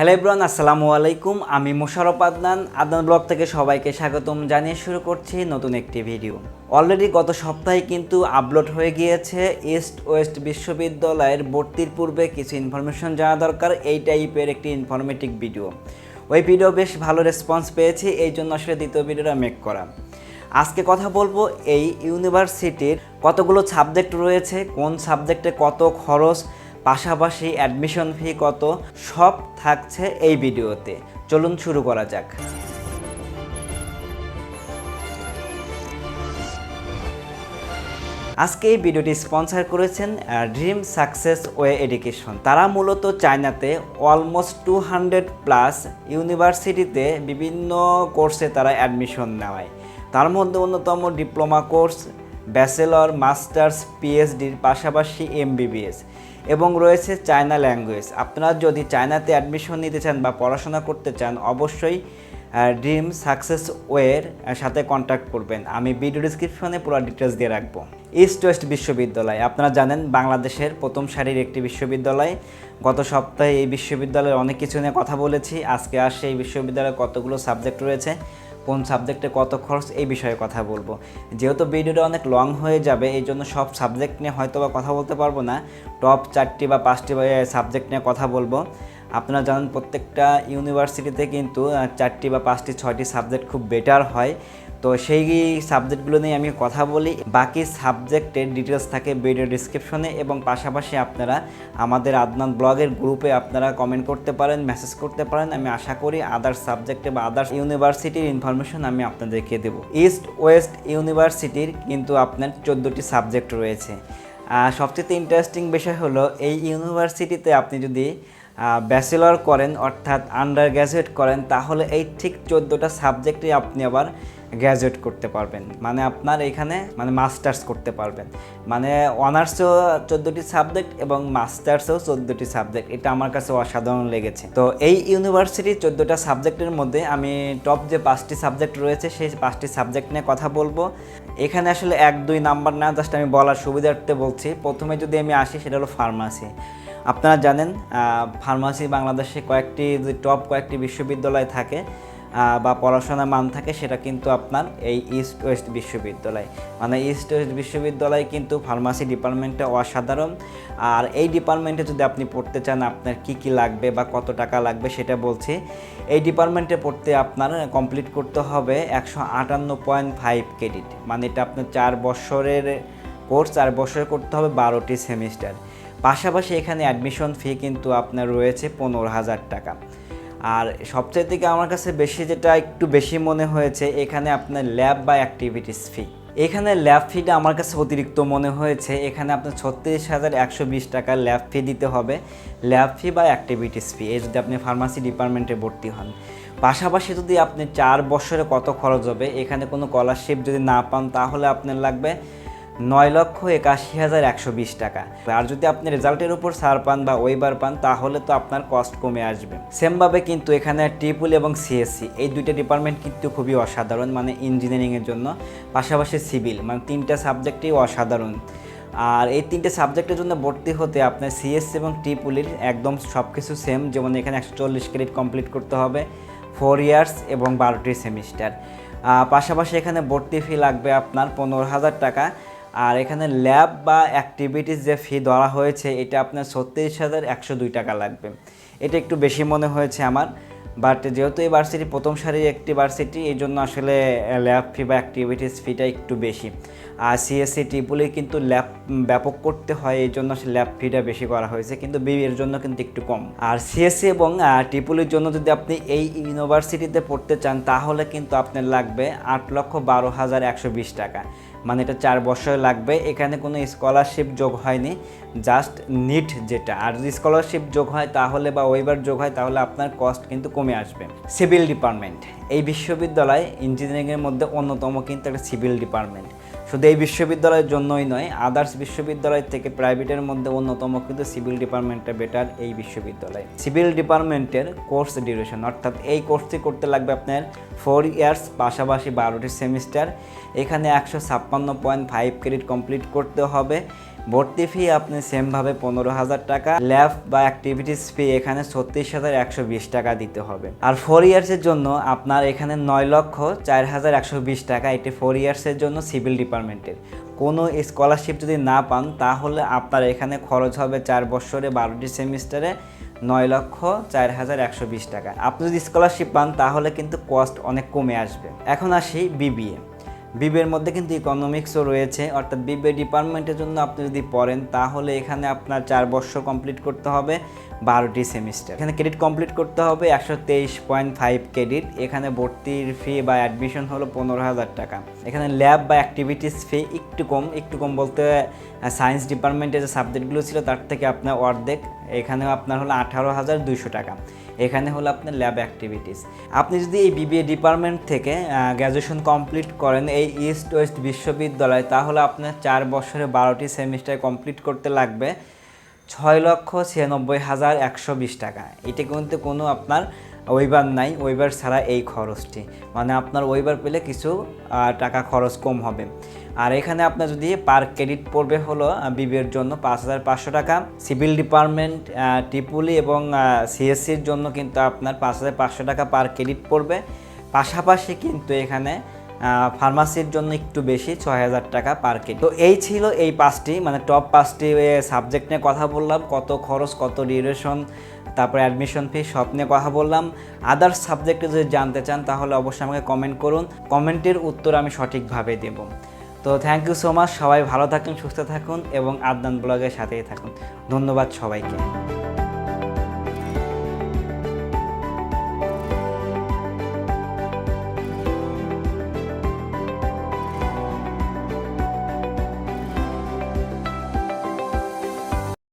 Hello এব্রান আসসালামু আলাইকুম। আমি মোশারফ আদনান। আদনান ব্লগ থেকে সবাইকে স্বাগতম জানিয়ে শুরু করছি নতুন একটি ভিডিও। অলরেডি গত সপ্তাহে কিন্তু আপলোড হয়ে গিয়েছে ইস্ট ওয়েস্ট বিশ্ববিদ্যালয়ের ভর্তির পূর্বে কিছু ইনফরমেশন জানা দরকার। এই টাইপের একটি ইনফরমেটিভ ভিডিও ওই ভিডিও বেশ ভালো রেসপন্স পেয়েছি, এই জন্য আসলে দ্বিতীয় ভিডিওটা মেক করা। আজকে কথা বলব এই ইউনিভার্সিটির কতগুলো সাবজেক্ট রয়েছে, কোন সাবজেক্টে কত খরচ পাশাপাশি অ্যাডমিশন ফি কত, সব থাকছে এই ভিডিওতে। চলুন শুরু করা যাক। আজকে এই ভিডিওটি স্পন্সর করেছেন ড্রিম সাকসেস ওয়ে এডুকেশন তারা মূলত চায়নাতে অলমোস্ট টু হান্ড্রেড প্লাস ইউনিভার্সিটিতে বিভিন্ন কোর্সে তারা অ্যাডমিশন নেওয়ায় তার মধ্যে অন্যতম ডিপ্লোমা কোর্স ব্যাচেলর মাস্টার্স পিএইচডির পাশাপাশি এমবিবিএস এবং রয়েছে চায়না ল্যাঙ্গুয়েজ। আপনারা যদি চায়নাতে অ্যাডমিশন নিতে চান বা পড়াশোনা করতে চান, অবশ্যই ড্রিম সাকসেস ওয়ের সাথে কন্ট্যাক্ট করবেন। আমি ভিডিও ডিসক্রিপশনে পুরো ডিটেলস দিয়ে রাখব। ইস্ট ওয়েস্ট বিশ্ববিদ্যালয় আপনারা জানেন, বাংলাদেশের প্রথম সারির একটি বিশ্ববিদ্যালয়। গত সপ্তাহে এই বিশ্ববিদ্যালয়ের অনেক কিছু নিয়ে কথা বলেছি। আজকে আসে এই বিশ্ববিদ্যালয়ে কতগুলো সাবজেক্ট রয়েছে কোন সাবজেক্টে কত খরচ এই বিষয়ে কথা বলব। যেহেতু ভিডিওটা অনেক লং হয়ে যাবে, এই জন্য সব সাবজেক্ট নিয়ে হয়তো বা কথা বলতে পারব না। টপ চারটি বা পাঁচটি সাবজেক্ট নিয়ে কথা বলব। আপনারা জানেন প্রত্যেকটা ইউনিভার্সিটিতে কিন্তু চারটি বা পাঁচটি, ছয়টি সাবজেক্ট খুব বেটার হয়। তো সেই সাবজেক্টগুলো নিয়ে আমি কথা বলি। বাকি সাবজেক্টের ডিটেলস থাকে ভিডিও ডিসক্রিপশনে এবং পাশাপাশি আপনারা আমাদের আদনান ব্লগের গ্রুপে আপনারা কমেন্ট করতে পারেন মেসেজ করতে পারেন। আমি আশা করি আদার্স সাবজেক্টে বা আদার্স ইউনিভার্সিটির ইনফরমেশন আমি আপনাদেরকে দেবো। ইস্ট ওয়েস্ট ইউনিভার্সিটির কিন্তু আপনার চোদ্দোটি সাবজেক্ট রয়েছে। সবচেয়ে ইন্টারেস্টিং বিষয় হলো এই ইউনিভার্সিটিতে আপনি যদি ব্যাচেলর করেন অর্থাৎ আন্ডার গ্র্যাজুয়েট করেন, তাহলে এই ঠিক চোদ্দোটা সাবজেক্টে আপনি আবার গ্র্যাজুয়েট করতে পারবেন। মানে আপনার এখানে মানে মাস্টার্স করতে পারবেন। মানে অনার্সও চোদ্দোটি সাবজেক্ট এবং মাস্টার্সও চোদ্দোটি সাবজেক্ট এটা আমার কাছে অসাধারণ লেগেছে। তো এই ইউনিভার্সিটির চোদ্দোটা সাবজেক্টের মধ্যে আমি টপ যে পাঁচটি সাবজেক্ট রয়েছে, সেই পাঁচটি সাবজেক্ট নিয়ে কথা বলব। এখানে আসলে এক, দুই নাম্বার না জাস্ট আমি বলার সুবিধার্থে বলছি। প্রথমে যদি আমি আসি, সেটা হলো ফার্মাসি আপনারা জানেন ফার্মাসি বাংলাদেশে কয়েকটি টপ কয়েকটি বিশ্ববিদ্যালয় থাকে বা পড়াশোনার মান থাকে সেটা কিন্তু আপনার এই ইস্ট ওয়েস্ট বিশ্ববিদ্যালয়। মানে ইস্ট ওয়েস্ট বিশ্ববিদ্যালয় কিন্তু ফার্মাসি ডিপার্টমেন্টটা অসাধারণ। আর এই ডিপার্টমেন্টে যদি আপনি পড়তে চান, আপনার কি কি লাগবে বা কত টাকা লাগবে সেটা বলছি। এই ডিপার্টমেন্টে পড়তে আপনার কমপ্লিট করতে হবে একশো আটান্ন পয়েন্ট ফাইভ ক্রেডিট মানে এটা আপনার চার বছরের কোর্স চার বছরে করতে হবে বারোটি সেমিস্টার পাশাপাশি এখানে অ্যাডমিশন ফি কিন্তু আপনার রয়েছে পনেরো হাজার টাকা। আর সবচেয়ে থেকে আমার কাছে বেশি যেটা একটু বেশি মনে হয়েছে, এখানে আপনার ল্যাব বা অ্যাক্টিভিটিস ফি এখানে ল্যাব ফিটা আমার কাছে অতিরিক্ত মনে হয়েছে, এখানে আপনার ছত্রিশ হাজার একশো বিশ টাকার ল্যাব ফি দিতে হবে। ল্যাব ফি বা অ্যাক্টিভিটিস ফি এই যদি আপনি ফার্মাসি ডিপার্টমেন্টে ভর্তি হন। পাশাপাশি যদি আপনি চার বছরে কত খরচ হবে, এখানে কোনো স্কলারশিপ যদি না পান, তাহলে আপনার লাগবে নয় লক্ষ একাশি হাজার একশো বিশ টাকা। আর যদি আপনি রেজাল্টের উপর সার পান বা ওইবার পান, তাহলে তো আপনার কস্ট কমে আসবে। সেমভাবে কিন্তু এখানে ট্রিপুল এবং সিএসসি, এই দুইটা ডিপার্টমেন্ট কিন্তু খুবই অসাধারণ মানে ইঞ্জিনিয়ারিংয়ের জন্য। পাশাপাশি সিভিল মানে তিনটা সাবজেক্টই অসাধারণ। আর এই তিনটে সাবজেক্টের জন্য ভর্তি হতে আপনার সিএসসি এবং ট্রিপুলির একদম সব কিছু সেম যেমন এখানে একশো চল্লিশ ক্রেডিট কমপ্লিট করতে হবে ফোর ইয়ার্স এবং বারোটি সেমিস্টার পাশাপাশি এখানে ভর্তি ফি লাগবে আপনার পনেরো হাজার টাকা। আর এখানে ল্যাব বা অ্যাক্টিভিটিস যে ফি ধরা হয়েছে, এটা আপনার ছত্রিশ হাজার একশো দুই টাকা লাগবে। এটা একটু বেশি মনে হয়েছে আমার বাট যেহেতু এই ভার্সিটি প্রথম সারির একটি ভার্সিটি এই জন্য আসলে ল্যাব ফি বা অ্যাক্টিভিটিস ফিটা একটু বেশি। সিএসসি টিপুলে কিন্তু ল্যাব ব্যাপক করতে হয় এই জন্য ল্যাব ফিটা বেশি করা হয়েছে, কিন্তু বি এর জন্য কিন্তু একটু কম। আর সিএসসি এবং টিপুলির জন্য যদি আপনি এই ইউনিভার্সিটিতে পড়তে চান, তাহলে কিন্তু আপনার লাগবে আট লক্ষ বারো হাজার একশো বিশ টাকা। মানে এটা চার বছর লাগবে, এখানে কোনো স্কলারশিপ যোগ হয়নি জাস্ট নিট যেটা। আর যদি স্কলারশিপ যোগ হয়, তাহলে বা ওইবার যোগ হয়, তাহলে আপনার কস্ট কিন্তু কমে আসবে। সিভিল ডিপার্টমেন্ট এই বিশ্ববিদ্যালয় ইঞ্জিনিয়ারিংয়ের মধ্যে অন্যতম কিন্তু একটা সিভিল ডিপার্টমেন্ট শুধু এই বিশ্ববিদ্যালয়ের জন্যই নয়, আদার্স বিশ্ববিদ্যালয় থেকে প্রাইভেটের মধ্যে অন্যতম কিন্তু সিভিল ডিপার্টমেন্টটা বেটার এই বিশ্ববিদ্যালয়। সিভিল ডিপার্টমেন্টের কোর্স ডিউরেশন, অর্থাৎ এই কোর্সটি করতে লাগবে আপনার ফোর ইয়ার্স, পাশাপাশি বারোটি সেমিস্টার। এখানে একশো ছাপ্পান্ন পয়েন্ট ফাইভ ক্রেডিট কমপ্লিট করতে হবে। ভর্তি ফি আপনি সেমভাবে পনেরো হাজার টাকা, ল্যাব বা অ্যাক্টিভিটিস ফি এখানে ছত্রিশ হাজার একশো বিশ টাকা দিতে হবে। আর ফোর ইয়ার্সের জন্য আপনার এখানে নয় লক্ষ চার হাজার একশো বিশ টাকা, এটি ফোর ইয়ার্সের জন্য সিভিল ডিপার্টমেন্টের কোনো স্কলারশিপ যদি না পান, তাহলে আপনার এখানে খরচ হবে চার বছরে বারোটি সেমিস্টারে নয় লক্ষ চার হাজার একশো বিশ টাকা। আপনি যদি স্কলারশিপ পান, তাহলে কিন্তু কস্ট অনেক কমে আসবে। এখন আসি বিবিএ বিবিএর মধ্যে কিন্তু ইকোনমিক্সও রয়েছে, অর্থাৎ বিবিএ ডিপার্টমেন্টের জন্য আপনি যদি পড়েন, তাহলে এখানে আপনার চার বছর কমপ্লিট করতে হবে বারোটি সেমিস্টার এখানে ক্রেডিট কমপ্লিট করতে হবে একশো তেইশ পয়েন্ট ফাইভ ক্রেডিট এখানে ভর্তির ফি বা অ্যাডমিশন হলো পনেরো হাজার টাকা। এখানে ল্যাব বা অ্যাক্টিভিটিস ফি একটু কম একটু কম বলতে সায়েন্স ডিপার্টমেন্টের যে সাবজেক্টগুলো ছিল, তার থেকে আপনার অর্ধেক, এখানেও আপনার হলো আঠারো হাজার দুইশো টাকা। এখানে হলো আপনার ল্যাব অ্যাক্টিভিটিস আপনি যদি এই বিবিএ ডিপার্টমেন্ট থেকে গ্র্যাজুয়েশন কমপ্লিট করেন এই ইস্ট ওয়েস্ট বিশ্ববিদ্যালয়, তাহলে আপনার চার বছরে বারোটি সেমিস্টার কমপ্লিট করতে লাগবে। ছয় লক্ষ ছিয়ানব্বই হাজার একশো বিশ টাকা। এটা কিন্তু কোনো আপনার ওইবার নাই, ওইবার ছাড়া এই খরচটি। মানে আপনার ওইবার পেলে কিছু টাকা খরচ কম হবে। আর এখানে আপনার যদি পার ক্রেডিট পড়বে হলো বিবিএর জন্য পাঁচ হাজার পাঁচশো টাকা। সিভিল ডিপার্টমেন্ট টিপুলি এবং সিএসসির জন্য কিন্তু আপনার পাঁচ হাজার পাঁচশো টাকা পার ক্রেডিট পড়বে। পাশাপাশি কিন্তু এখানে ফার্মাসির জন্য একটু বেশি, ছয় হাজার টাকা পার কেজি তো এই ছিল এই পাঁচটি মানে টপ পাঁচটি সাবজেক্ট নিয়ে কথা বললাম। কত খরচ, কত ডিউরেশন তারপরে অ্যাডমিশন ফি সব নিয়ে কথা বললাম। আদার্স সাবজেক্টে যদি জানতে চান, তাহলে অবশ্যই আমাকে কমেন্ট করুন। কমেন্টের উত্তর আমি সঠিকভাবে দেব। তো থ্যাংক ইউ সো মাচ সবাই ভালো থাকুন, সুস্থ থাকুন এবং আদনান ব্লগের সাথেই থাকুন। ধন্যবাদ সবাইকে।